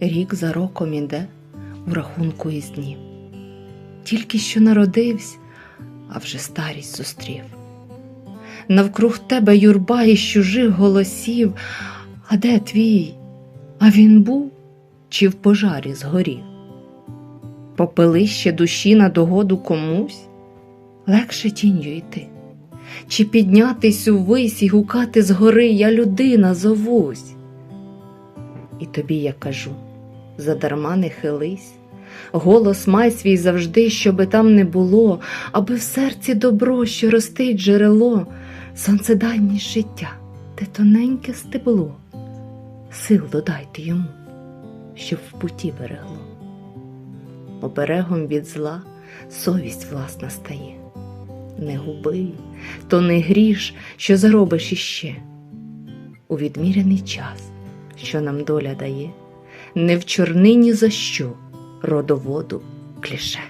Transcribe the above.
рік за роком іде у рахунку із днів. Тільки що народився, а вже старість зустрів. Навкруг тебе юрба із чужих голосів, а де твій? А він був чи в пожарі згорів? Попелище душі на догоду комусь, легше тінню йти, чи піднятись увись і гукати згори я людина зовусь. І тобі я кажу, задарма не хились, голос май свій завжди, щоби там не було, аби в серці добро, що ростить джерело, сонцедальність життя, те тоненьке стебло, сил додайте йому, щоб в путі берегло. Оберегом від зла совість власна стає. Не губи, то не гріш, що заробиш іще. У відміряний час, що нам доля дає, не в чорнині за що родоводу кліше.